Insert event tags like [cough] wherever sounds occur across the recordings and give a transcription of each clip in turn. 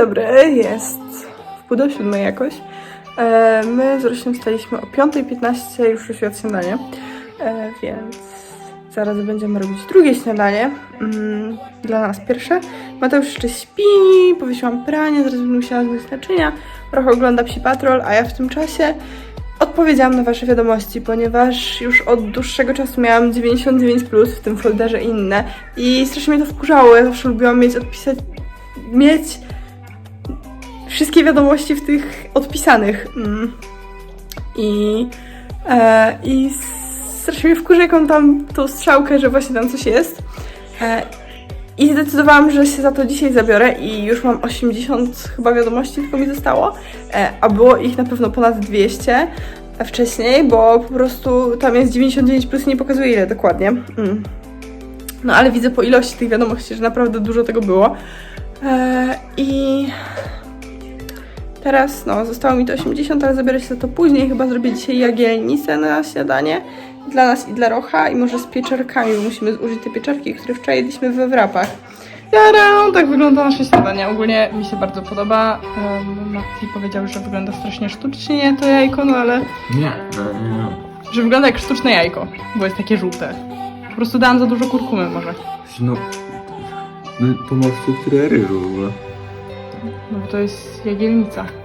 dobry, jest w pół do siódmej jakoś. E, my z Rosiem staliśmy o 5.15, już świat śniadanie, więc zaraz będziemy robić drugie śniadanie. Mm, dla nas pierwsze. Mateusz jeszcze śpi, powiesiłam pranie, zaraz będę musiała zmyć naczynia, trochę ogląda Psi Patrol, a ja w tym czasie odpowiedziałam na Wasze wiadomości, ponieważ już od dłuższego czasu miałam 99+, plus, w tym folderze inne i strasznie mnie to wkurzało, ja zawsze lubiłam mieć odpisać, mieć wszystkie wiadomości w tych odpisanych. Mm. I, e, I strasznie mnie on tam tą strzałkę, że właśnie tam coś jest. E, I zdecydowałam, że się za to dzisiaj zabiorę i już mam 80 chyba wiadomości tylko mi zostało, e, a było ich na pewno ponad 200 wcześniej, bo po prostu tam jest 99 plus nie pokazuje ile dokładnie. Mm. No ale widzę po ilości tych wiadomości, że naprawdę dużo tego było. E, I teraz no, zostało mi to 80, ale zabiorę się za to później. Chyba zrobię dzisiaj jagielnicę na śniadanie dla nas i dla Rocha i może z pieczarkami, bo musimy zużyć te pieczarki, które wczoraj jedliśmy we wrapach. Jara, tak wygląda nasze śniadanie. Ogólnie mi się bardzo podoba. Um, Mati powiedział, że wygląda strasznie sztucznie to jajko, no ale Nie, nie, nie. że wygląda jak sztuczne jajko, bo jest takie żółte. Po prostu dałam za dużo kurkumy może. No, no to ma strukturę ryżu w ogóle. No bo to jest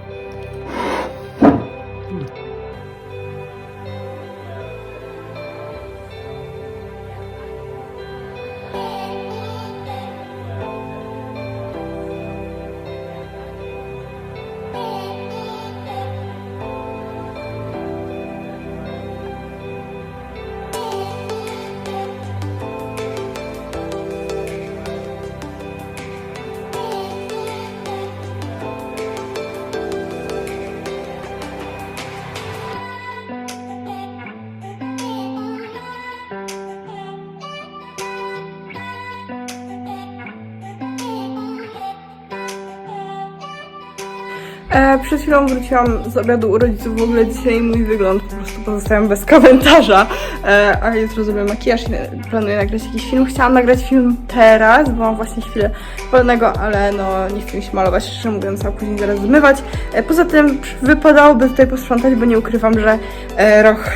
przed chwilą wróciłam z obiadu u rodziców. W ogóle dzisiaj mój wygląd po prostu pozostawiam bez komentarza. E, a jutro zrobię makijaż i planuję nagrać jakiś film. Chciałam nagrać film teraz, bo mam właśnie chwilę wolnego, ale no nie chcę mi się malować, szczerze mówiąc, a później zaraz zmywać. E, poza tym wypadałoby tutaj posprzątać, bo nie ukrywam, że e, Roch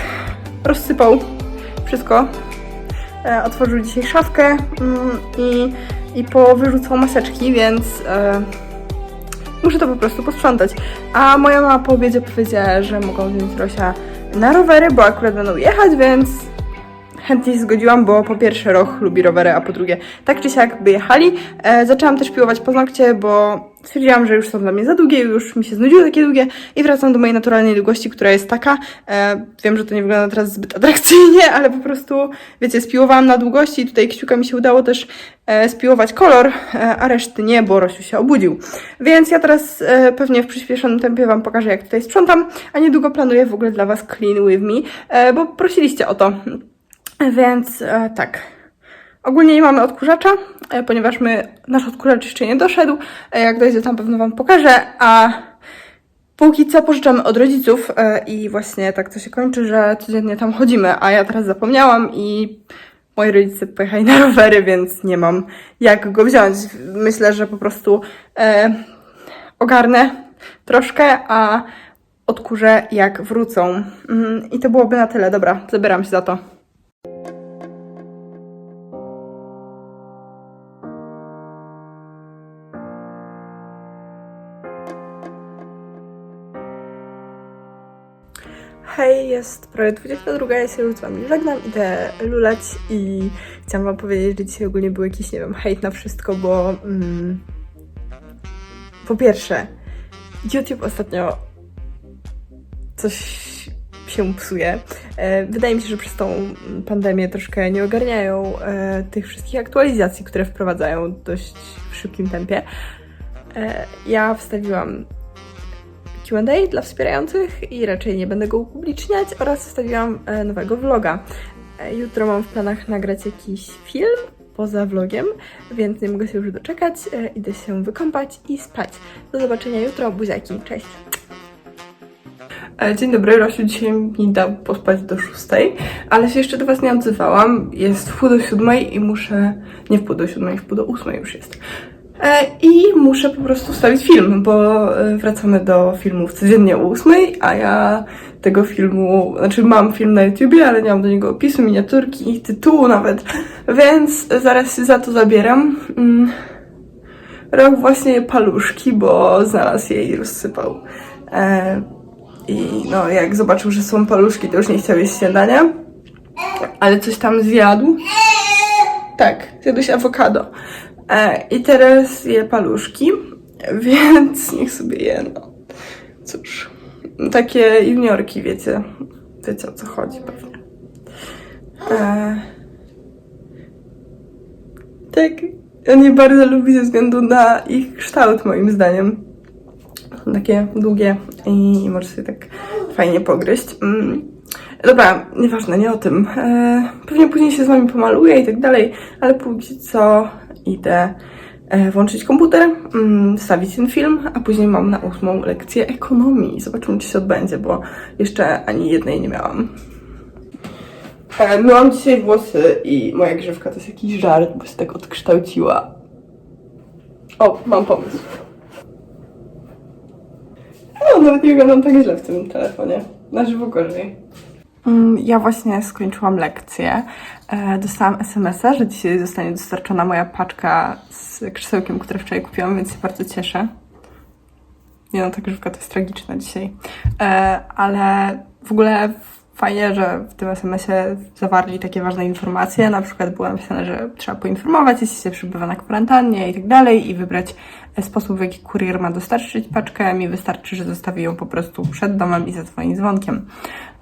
rozsypał wszystko. E, otworzył dzisiaj szafkę mm, i, i powyrzucał maseczki, więc... E, Muszę to po prostu posprzątać. A moja mama po obiedzie powiedziała, że mogą wziąć Rosia na rowery, bo akurat będą jechać, więc chętnie się zgodziłam, bo po pierwsze Roch lubi rowery, a po drugie tak czy siak by jechali. E, zaczęłam też piłować paznokcie, bo stwierdziłam, że już są dla mnie za długie, już mi się znudziły takie długie i wracam do mojej naturalnej długości, która jest taka. E, wiem, że to nie wygląda teraz zbyt atrakcyjnie, ale po prostu, wiecie, spiłowałam na długości i tutaj kciuka mi się udało też e, spiłować kolor, e, a reszty nie, bo Rosiu się obudził. Więc ja teraz e, pewnie w przyspieszonym tempie Wam pokażę, jak tutaj sprzątam, a niedługo planuję w ogóle dla Was clean with me, e, bo prosiliście o to. Więc e, tak. Ogólnie nie mamy odkurzacza, e, ponieważ my, nasz odkurzacz jeszcze nie doszedł. E, jak dojdzie tam pewno Wam pokażę, a póki co pożyczamy od rodziców i właśnie tak to się kończy, że codziennie tam chodzimy, a ja teraz zapomniałam i moi rodzice pojechali na rowery, więc nie mam jak go wziąć. Myślę, że po prostu e, ogarnę troszkę, a odkurzę jak wrócą. Mm, I to byłoby na tyle. Dobra, zabieram się za to. Hej, jest prawie 22, ja się już z wami żegnam, idę lulać i chciałam wam powiedzieć, że dzisiaj ogólnie był jakiś, nie wiem, hejt na wszystko, bo mm, po pierwsze, YouTube ostatnio coś się psuje. E, Wydaje mi się, że przez tą pandemię troszkę nie ogarniają e, tych wszystkich aktualizacji, które wprowadzają dość w szybkim tempie. E, Ja wstawiłam Q&A dla wspierających i raczej nie będę go upubliczniać oraz wstawiłam e, nowego vloga. E, Jutro mam w planach nagrać jakiś film poza vlogiem, więc nie mogę się już doczekać. E, Idę się wykąpać i spać. Do zobaczenia jutro, buziaki, cześć! Dzień dobry, Rosiu dzisiaj mi dał pospać do szóstej, ale się jeszcze do Was nie odzywałam. Jest w pół do siódmej i muszę... Nie w pół do siódmej, w pół do ósmej już jest. E, I muszę po prostu wstawić film, bo e, wracamy do filmów codziennie o 8, a ja tego filmu, znaczy mam film na YouTubie, ale nie mam do niego opisu, miniaturki, tytułu nawet, więc zaraz się za to zabieram. Mm. Rok właśnie paluszki, bo znalazł je i rozsypał. E, I no, jak zobaczył, że są paluszki, to już nie chciał jeść śniadania, ale coś tam zjadł. Tak, zjadłeś awokado. E, I teraz je paluszki, [laughs] więc niech sobie je, no. Cóż, takie juniorki, wiecie. Wiecie o co chodzi pewnie. E, tak, on je bardzo lubi ze względu na ich kształt, moim zdaniem. Są takie długie i może sobie tak fajnie pogryźć. Mm. Dobra, nieważne, nie o tym. E, pewnie później się z wami pomaluję i tak dalej, ale póki co idę e, włączyć komputer, mm, wstawić ten film, a później mam na ósmą lekcję ekonomii. Zobaczymy, czy się odbędzie, bo jeszcze ani jednej nie miałam. E, myłam dzisiaj włosy i moja grzywka to jest jakiś żart, bo się tak odkształciła. O, mam pomysł. No, nawet nie wyglądam tak źle w tym telefonie. Na żywo gorzej. Mm, Ja właśnie skończyłam lekcję. E, Dostałam SMS-a, że dzisiaj zostanie dostarczona moja paczka z krzesełkiem, które wczoraj kupiłam, więc się bardzo cieszę. Nie no, ta grzywka to jest tragiczna dzisiaj. E, ale w ogóle fajnie, że w tym SMS-ie zawarli takie ważne informacje. Na przykład było napisane, że trzeba poinformować, jeśli się przebywa na kwarantannie i tak dalej i wybrać e, sposób, w jaki kurier ma dostarczyć paczkę. Mi wystarczy, że zostawi ją po prostu przed domem i zadzwoni dzwonkiem.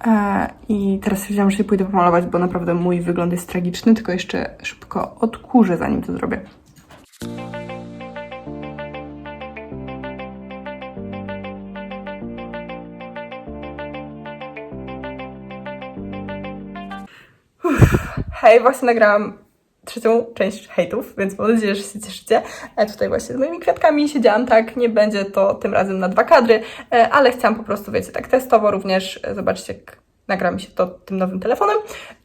E, I teraz stwierdziłam, że się pójdę pomalować, bo naprawdę mój wygląd jest tragiczny, tylko jeszcze szybko odkurzę, zanim to zrobię. Hej, właśnie nagrałam trzecią część hejtów, więc mam nadzieję, że się cieszycie. E, tutaj właśnie z moimi kwiatkami siedziałam tak, nie będzie to tym razem na dwa kadry, e, ale chciałam po prostu, wiecie, tak testowo również e, zobaczyć, jak nagra mi się to tym nowym telefonem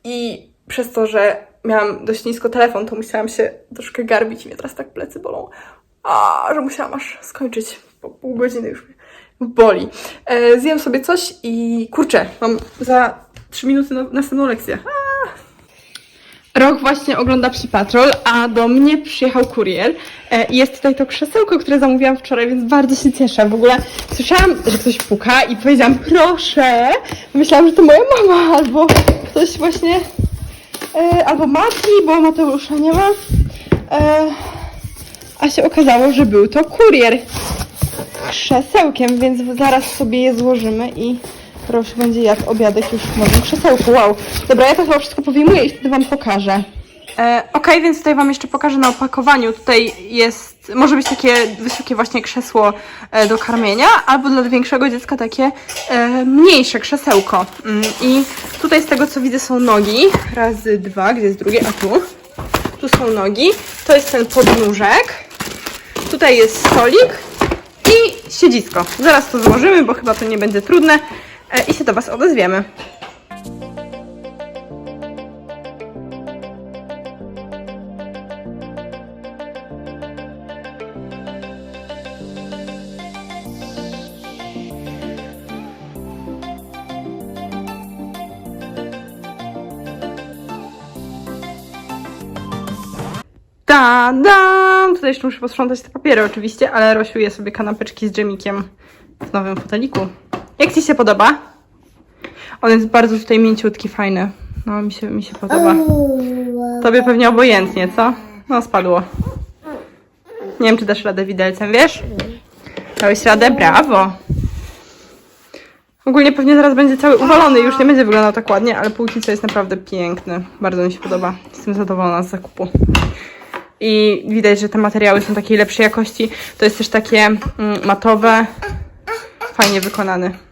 i przez to, że miałam dość nisko telefon, to musiałam się troszkę garbić i mnie teraz tak plecy bolą, a że musiałam aż skończyć po pół godziny już mnie boli. E, zjem sobie coś i kurczę, mam za trzy minuty na, następną lekcję. Rok właśnie ogląda Psi Patrol, a do mnie przyjechał kurier. E, Jest tutaj to krzesełko, które zamówiłam wczoraj, więc bardzo się cieszę. W ogóle słyszałam, że ktoś puka i powiedziałam proszę. Myślałam, że to moja mama albo ktoś właśnie, e, albo Mati, bo Mateusza nie ma. E, a się okazało, że był to kurier krzesełkiem, więc zaraz sobie je złożymy i Roś będzie jadł obiadek już w nowym krzesełku. Wow. Dobra, ja to chyba wszystko powyjmuję i wtedy Wam pokażę. E, Okej, więc tutaj Wam jeszcze pokażę na opakowaniu. Tutaj jest, może być takie wysokie właśnie krzesło e, do karmienia, albo dla większego dziecka takie e, mniejsze krzesełko. Mm, I tutaj z tego co widzę są nogi. Razy dwa, gdzie jest drugie? A tu. Tu są nogi. To jest ten podnóżek. Tutaj jest stolik i siedzisko. Zaraz to złożymy, bo chyba to nie będzie trudne i się do Was odezwiemy. Ta-dam! Tutaj jeszcze muszę posprzątać te papiery oczywiście, ale rosiuję sobie kanapeczki z dżemikiem w nowym foteliku. Jak Ci się podoba? On jest bardzo tutaj mięciutki, fajny. No, mi się, mi się podoba. Tobie pewnie obojętnie, co? No, spadło. Nie wiem, czy dasz radę widelcem, wiesz? Dałeś radę? Brawo! Ogólnie pewnie zaraz będzie cały uwalony już nie będzie wyglądał tak ładnie, ale póki co jest naprawdę piękny. Bardzo mi się podoba. Jestem zadowolona z zakupu. I widać, że te materiały są takiej lepszej jakości. To jest też takie mm, matowe, fajnie wykonane.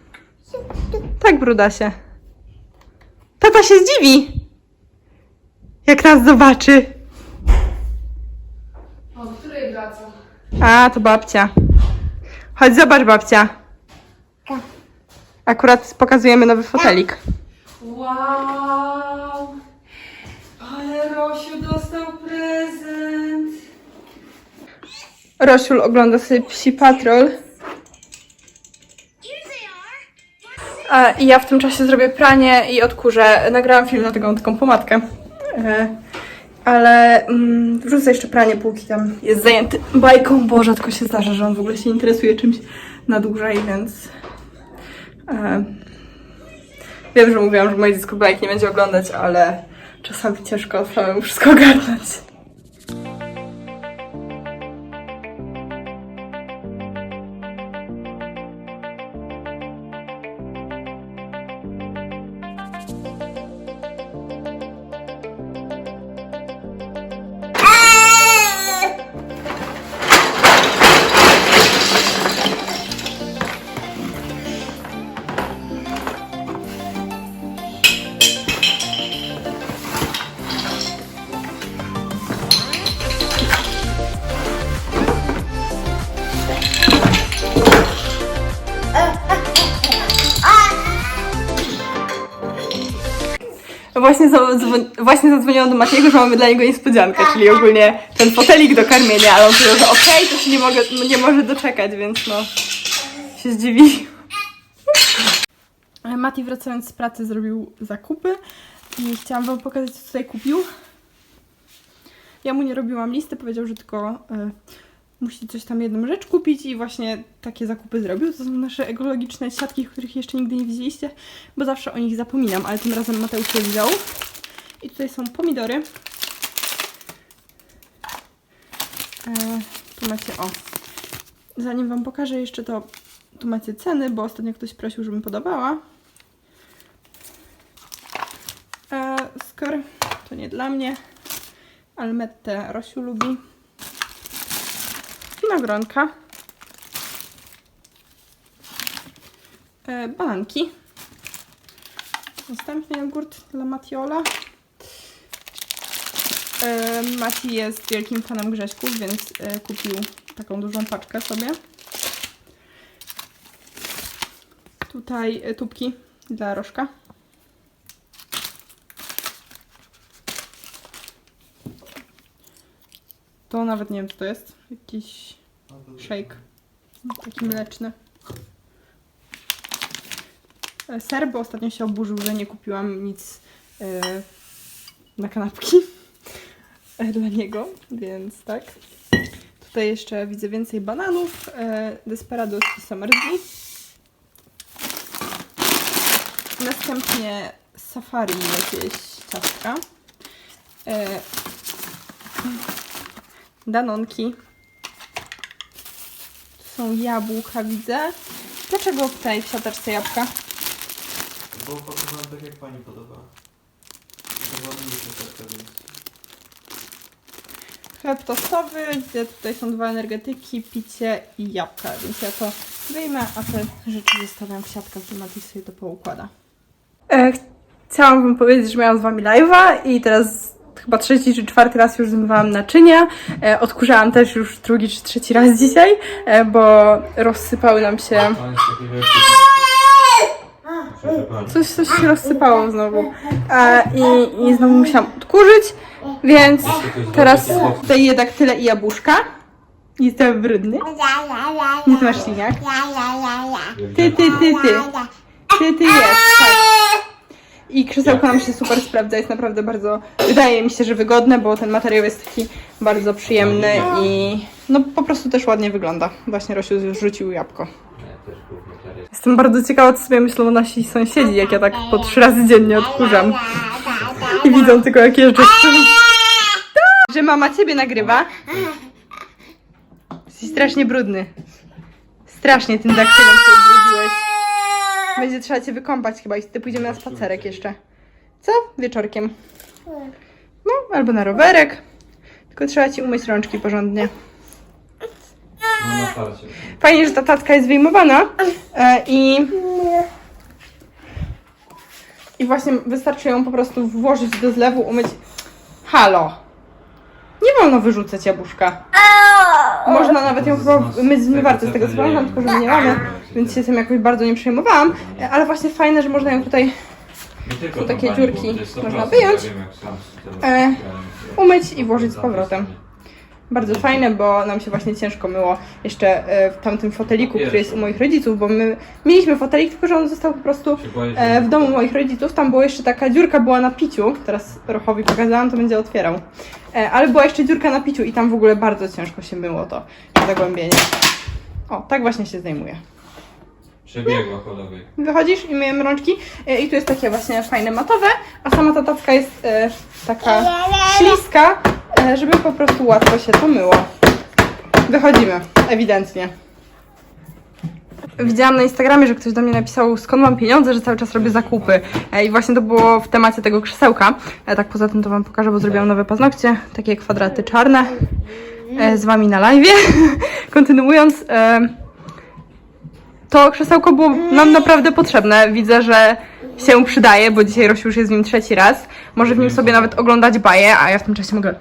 Tak, brudasie. Tata się zdziwi, jak nas zobaczy. O, której wraca? A, to babcia. Chodź, zobacz, babcia. Akurat pokazujemy nowy fotelik. Wow! Ale Rosiu dostał prezent! Rosiul ogląda sobie Psi Patrol. A, I ja w tym czasie zrobię pranie i odkurzę. Nagrałam film, dlatego mam taką pomadkę. E, ale mm, wrzucę jeszcze pranie, póki tam jest zajęty bajką, bo rzadko się zdarza, że on w ogóle się interesuje czymś na dłużej, więc... E, wiem, że mówiłam, że moje dziecko bajek nie będzie oglądać, ale czasami ciężko samemu wszystko ogarnąć. Właśnie, zadzwo- właśnie zadzwoniłam do Matiego, że mamy dla niego niespodziankę, czyli ogólnie ten fotelik do karmienia, ale on powiedział, że okej, to się nie, mogę, nie może doczekać, więc no się zdziwi. Mati wracając z pracy zrobił zakupy i chciałam wam pokazać, co tutaj kupił. Ja mu nie robiłam listy, powiedział, że tylko y, musi coś tam jedną rzecz kupić i właśnie takie zakupy zrobił. To są nasze ekologiczne siatki, których jeszcze nigdy nie widzieliście, bo zawsze o nich zapominam, ale tym razem Mateusz je wziął. I tutaj są pomidory. E, tu macie, o. Zanim Wam pokażę jeszcze to, tu macie ceny, bo ostatnio ktoś prosił, żebym podawała. E, skor, to nie dla mnie. Almette Rosiu lubi. Winogronka. E, bananki. Następny jogurt dla Matiola. E, Mati jest wielkim fanem grześków, więc e, kupił taką dużą paczkę sobie. Tutaj tubki dla rożka. To nawet nie wiem co to jest. Jakiś shake. Taki mleczny. E, Ser, bo ostatnio się oburzył, że nie kupiłam nic e, na kanapki e, dla niego, więc tak. Tutaj jeszcze widzę więcej bananów. E, Desperados i Somersby. Następnie Safari jakieś ciastka. E, Danonki. Są jabłka, widzę. Dlaczego tutaj w siateczce jabłka? Bo pokazałem tak jak pani podoba. To ładnie się więc... Chleb tostowy, gdzie tutaj są dwa energetyki, picie i jabłka, więc ja to wyjmę, a te rzeczy zostawiam w siatkach, że Mati sobie to poukłada. E, chciałam Wam powiedzieć, że miałam z Wami live'a i teraz chyba trzeci czy czwarty raz już zmywałam naczynia. E, odkurzałam też już drugi czy trzeci raz dzisiaj, e, bo rozsypały nam się... Coś, coś się rozsypało znowu. E, i, I znowu musiałam odkurzyć, więc teraz tutaj je daktyle i jabłuszka. Jestem brudny. Nie masz śliniak. Ty, ty, ty, ty. Ty, ty jest, tak. I krzesełko nam się super sprawdza, jest naprawdę bardzo, wydaje mi się, że wygodne, bo ten materiał jest taki bardzo przyjemny i no po prostu też ładnie wygląda. Właśnie Rosiu rzucił jabłko. Jestem bardzo ciekawa, co sobie myślą nasi sąsiedzi, jak ja tak po trzy razy dziennie odkurzam. I widzą tylko, jak jeżdżę. Że mama ciebie nagrywa. Jesteś strasznie brudny. Strasznie tym daktylem się ubrudziłeś. Będzie trzeba cię wykąpać chyba i wtedy pójdziemy na spacerek jeszcze. Co? Wieczorkiem. No, albo na rowerek. Tylko trzeba ci umyć rączki porządnie. No. Fajnie, że ta tatka jest wyjmowana e, i i właśnie wystarczy ją po prostu włożyć do zlewu, umyć. Halo! Nie wolno wyrzucać jabłuszka. Można nawet ją chyba zmywarce, z tego co pamiętam, tylko że my nie mamy, więc się tym jakoś bardzo nie przejmowałam. Ale właśnie fajne, że można ją tutaj tą takie dziurki można 100%, wyjąć. E, umyć i włożyć z powrotem. Bardzo fajne, bo nam się właśnie ciężko myło jeszcze e, w tamtym foteliku, który jest u moich rodziców, bo my mieliśmy fotelik, tylko że on został po prostu e, w domu moich rodziców. Tam była jeszcze taka dziurka była na piciu. Teraz Rochowi pokazałam, to będzie otwierał. Ale była jeszcze dziurka na piciu i tam w ogóle bardzo ciężko się myło to zagłębienie. O, tak właśnie się zdejmuje. Przebiegła polowej. Wychodzisz i myjemy rączki e, i tu jest takie właśnie fajne matowe, a sama ta tacka jest e, taka śliska, e, żeby po prostu łatwo się to myło. Wychodzimy, ewidentnie. Widziałam na Instagramie, że ktoś do mnie napisał, skąd mam pieniądze, że cały czas robię zakupy. I właśnie to było w temacie tego krzesełka. Tak poza tym to Wam pokażę, bo zrobiłam nowe paznokcie, takie kwadraty czarne, z Wami na live. [laughs] Kontynuując, to krzesełko było nam naprawdę potrzebne. Widzę, że się przydaje, bo dzisiaj Rosiu już jest w nim trzeci raz. Może w nim sobie nawet oglądać baję, a ja w tym czasie mogę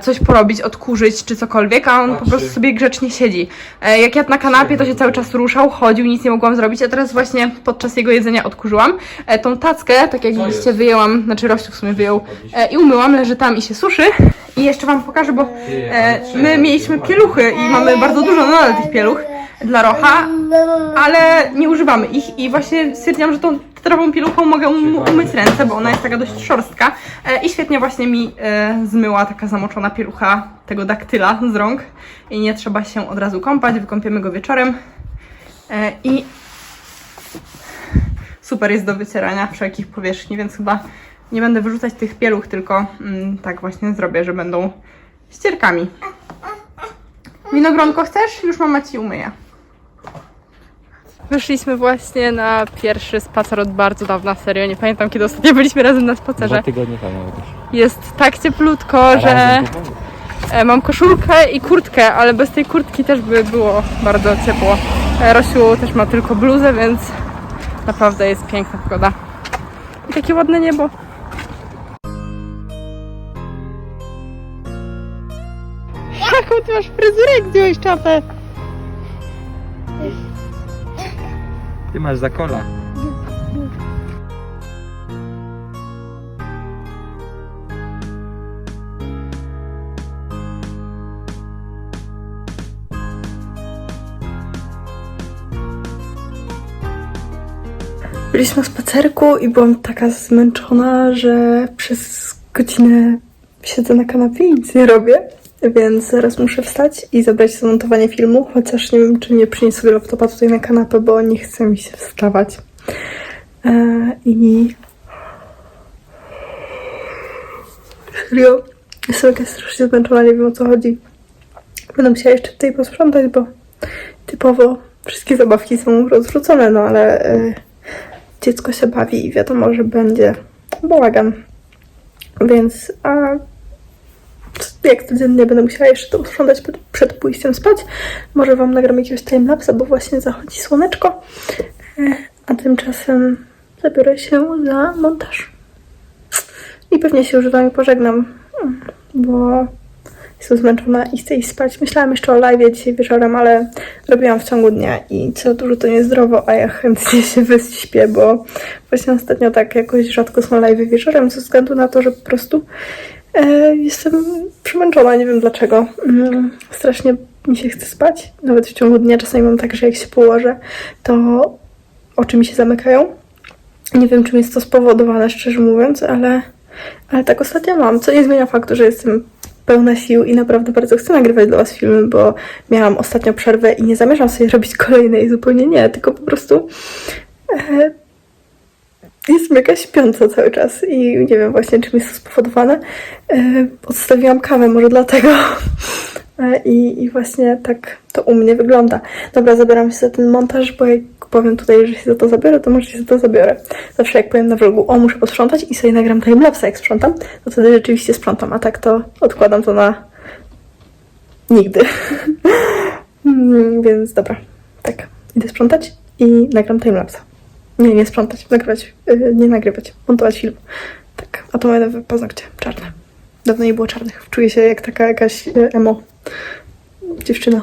coś porobić, odkurzyć czy cokolwiek, a on po prostu sobie grzecznie siedzi. E, Jak jadł na kanapie, to się cały czas ruszał, chodził, nic nie mogłam zrobić, a teraz właśnie podczas jego jedzenia odkurzyłam. E, Tą tackę, tak jak widzicie, wyjęłam, znaczy Rosiu w sumie wyjął e, i umyłam, leży tam i się suszy. I jeszcze Wam pokażę, bo e, my mieliśmy pieluchy i mamy bardzo dużo nadal tych pieluch dla Rocha, ale nie używamy ich i właśnie stwierdziłam, że tą tetrową pieluchą mogę um umyć ręce, bo ona jest taka dość szorstka e, i świetnie właśnie mi e, zmyła taka zamoczona pielucha tego daktyla z rąk i nie trzeba się od razu kąpać, wykąpiemy go wieczorem e, i super jest do wycierania wszelkich powierzchni, więc chyba nie będę wyrzucać tych pieluch, tylko mm, tak właśnie zrobię, że będą ścierkami. Winogronko chcesz? Już mama ci umyje. Wyszliśmy właśnie na pierwszy spacer od bardzo dawna, serio. Nie pamiętam, kiedy ostatnio byliśmy razem na spacerze. Dwa tygodnie temu jakoś. Jest tak cieplutko, że e, mam koszulkę i kurtkę, ale bez tej kurtki też by było bardzo ciepło. E, Rosiu też ma tylko bluzę, więc naprawdę jest piękna pogoda. I takie ładne niebo. Jaką ty masz fryzurę, jak zdjąłeś czapę? Ty masz za kola. Byliśmy na spacerku i byłam taka zmęczona, że przez godzinę siedzę na kanapie i nic nie robię. Więc zaraz muszę wstać i zabrać się za montowanie filmu, chociaż nie wiem, czy nie przynieść sobie laptopa tutaj na kanapę, bo nie chce mi się wstawać. Eee, I... Serio, jestem jakaś strasznie zmęczona, nie wiem o co chodzi. Będę musiała jeszcze tutaj posprzątać, bo typowo wszystkie zabawki są rozrzucone, no ale... E, dziecko się bawi i wiadomo, że będzie bałagan. Więc a, jak codziennie będę musiała jeszcze to usprzątać przed, przed pójściem spać. Może Wam nagram jakiegoś timelapsa, bo właśnie zachodzi słoneczko. E, A tymczasem zabiorę się za montaż. I pewnie się już z Wami pożegnam, mm, bo jestem zmęczona i chcę iść spać. Myślałam jeszcze o live dzisiaj wieczorem, ale robiłam w ciągu dnia i co dużo to niezdrowo, a ja chętnie [laughs] się wyśpię, bo właśnie ostatnio tak jakoś rzadko są live wieczorem, ze względu na to, że po prostu jestem przemęczona, nie wiem dlaczego. Mm, strasznie mi się chce spać, nawet w ciągu dnia czasami mam tak, że jak się położę, to oczy mi się zamykają. Nie wiem, czym jest to spowodowane, szczerze mówiąc, ale, ale tak ostatnio mam, co nie zmienia faktu, że jestem pełna sił i naprawdę bardzo chcę nagrywać dla Was filmy, bo miałam ostatnio przerwę i nie zamierzam sobie robić kolejnej, zupełnie nie, tylko po prostu e, jestem jakaś śpiąca cały czas i nie wiem właśnie czym jest to spowodowane. E, odstawiłam kawę, może dlatego. E, I, I właśnie tak to u mnie wygląda. Dobra, zabieram się za ten montaż, bo jak powiem tutaj, że się za to zabiorę, to może się za to zabiorę. Zawsze jak powiem na vlogu, o muszę posprzątać i sobie nagram timelapsa jak sprzątam, to wtedy rzeczywiście sprzątam, a tak to odkładam to na nigdy. [laughs] Mm, Więc dobra, tak, idę sprzątać i nagram timelapsa. Nie, nie sprzątać, nagrywać, yy, nie nagrywać, montować film. Tak, a to moje paznokcie, czarne. Dawno nie było czarnych. Czuję się jak taka jakaś yy, emo dziewczyna.